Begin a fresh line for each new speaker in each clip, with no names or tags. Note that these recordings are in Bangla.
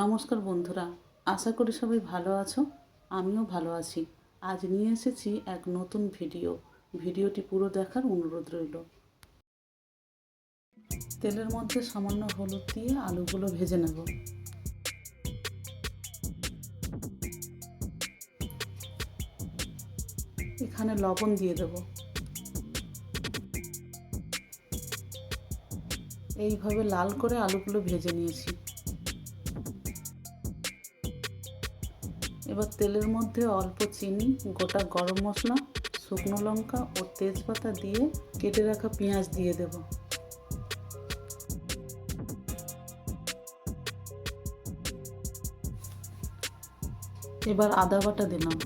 নমস্কার বন্ধুরা, আশা করি সবাই ভালো আছো, আমিও ভালো আছি। আজ নিয়ে এসেছি এক নতুন ভিডিও। ভিডিওটি পুরো দেখার অনুরোধ রইল। তেলের মধ্যে সামান্য হলুদ দিয়ে আলুগুলো ভেজে নেব। এখানে লবণ দিয়ে দেব। এইভাবে লাল করে আলুগুলো ভেজে নিয়েছি। এবার তেলের মধ্যে অল্প চিনি, গোটা গরম মশলা, শুকনো লঙ্কা ও তেজপাতা দিয়ে কেটে রাখা পেঁয়াজ দিয়ে দেব। এবার আদা বাটা দিলাম।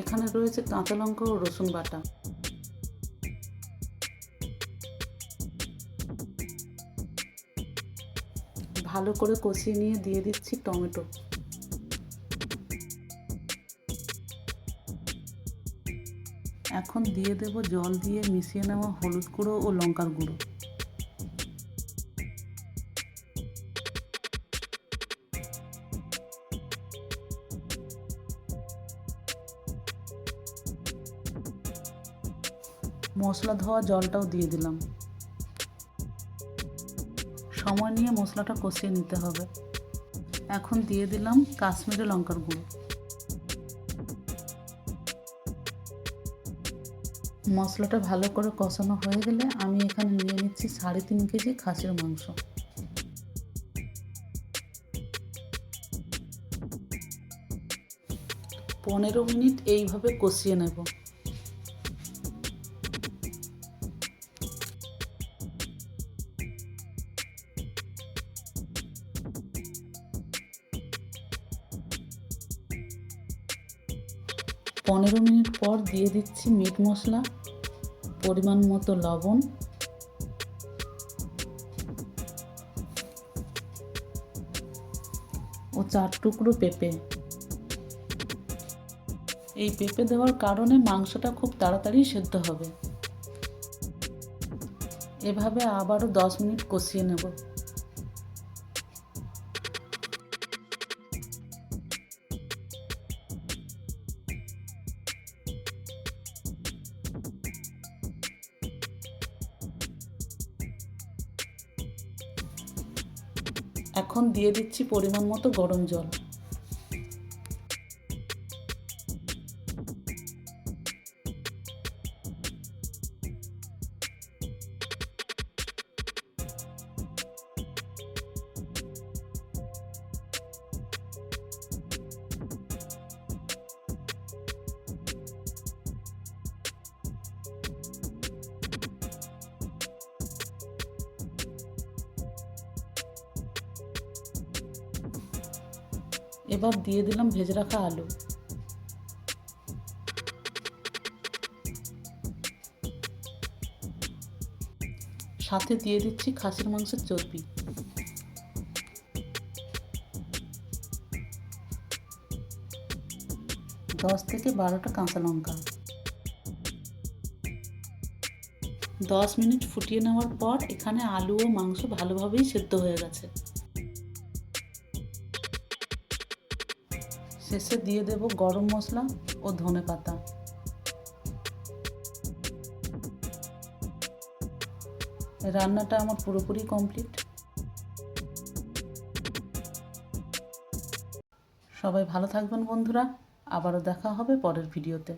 এখানে রয়েছে কাঁচা লঙ্কা ও রসুন বাটা। ভালো করে কষিয়ে নিয়ে দিয়ে দিচ্ছি টমেটো। এখন দিয়ে দেব জল দিয়ে মিশিয়ে নেওয়া হলুদ গুঁড়ো ও লঙ্কার গুঁড়ো। মশলা ধোয়া জলটাও দিয়ে দিলাম। সময় নিয়ে মশলাটা কষিয়ে নিতে হবে। এখন দিয়ে দিলাম কাশ্মীরি লঙ্কার গুঁড়ো। মশলাটা ভালো করে কষানো হয়ে গেলে আমি এখানে নিয়ে নিচ্ছি সাড়ে তিন কেজি খাসির মাংস। পনেরো মিনিট এইভাবে কষিয়ে নেব। পনেরো মিনিট পর দিয়ে দিচ্ছি মিট মশলা, পরিমাণ মতো লবণ। ও চার টুকরো পেঁপে। এই পেঁপে দেওয়ার কারণে মাংসটা খুব তাড়াতাড়ি সেদ্ধ হবে। এভাবে আবারও দশ মিনিট কষিয়ে নেব। এখন দিয়ে দিচ্ছি পরিমাণ মতো গরম জল। এবার দিয়ে দিলাম ভেজে রাখা আলু। সাথে দিয়ে দিচ্ছি খাসির মাংসের চর্বি। দশ থেকে বারোটা কাঁচা লঙ্কা। দশ মিনিট ফুটিয়ে নেওয়ার পর এখানে আলু ও মাংস ভালোভাবেই সেদ্ধ হয়ে গেছে। শেষে দিয়ে দেব গরম মশলা ও ধনে পাতা। রান্নাটা আমার পুরোপুরি কমপ্লিট। সবাই ভালো থাকবেন বন্ধুরা। আবারও দেখা হবে পরের ভিডিওতে।